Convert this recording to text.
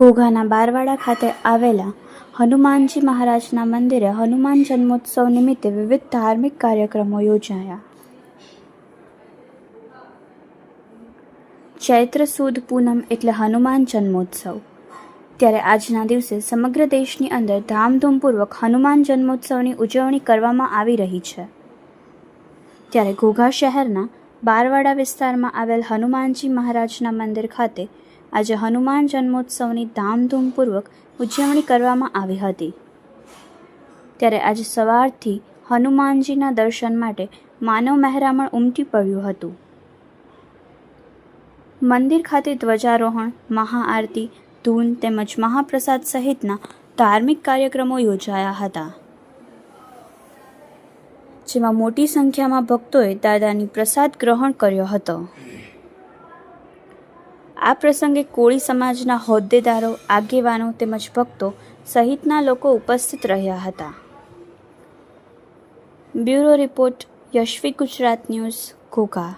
ઘોઘાના બારવાડા ખાતે આવેલા હનુમાનજી મહારાજના મંદિરે હનુમાન જન્મોત્સવ નિમિત્તે વિવિધ ધાર્મિક કાર્યક્રમો યોજાયા. ચૈત્ર સુદ પૂનમ એટલે હનુમાન જન્મોત્સવ. ત્યારે આજના દિવસે સમગ્ર દેશની અંદર ધામધૂમપૂર્વક હનુમાન જન્મોત્સવની ઉજવણી કરવામાં આવી રહી છે. ત્યારે ઘોઘા શહેરના બારવાડા વિસ્તારમાં આવેલ હનુમાનજી મહારાજના મંદિર ખાતે આજે હનુમાન જન્મોત્સવની ધામધૂમપૂર્વક ઉજવણી કરવામાં આવી હતી. ત્યારે આજે સવારથી હનુમાનજીના દર્શન માટે માનવ મહેરામણ ઉમટી પડ્યું હતું. મંદિર ખાતે ધ્વજારોહણ, મહાઆરતી, ધૂન તેમજ મહાપ્રસાદ સહિતના ધાર્મિક કાર્યક્રમો યોજાયા હતા. જેમાં મોટી સંખ્યામાં ભક્તોએ દાદાની પ્રસાદ ગ્રહણ કર્યો હતો. આ પ્રસંગે કોળી સમાજના હોદ્દેદારો, આગેવાનો તેમજ ભક્તો સહિતના લોકો ઉપસ્થિત રહ્યા હતા. Bureau report, Yashvi Gujarat news, Ghogha.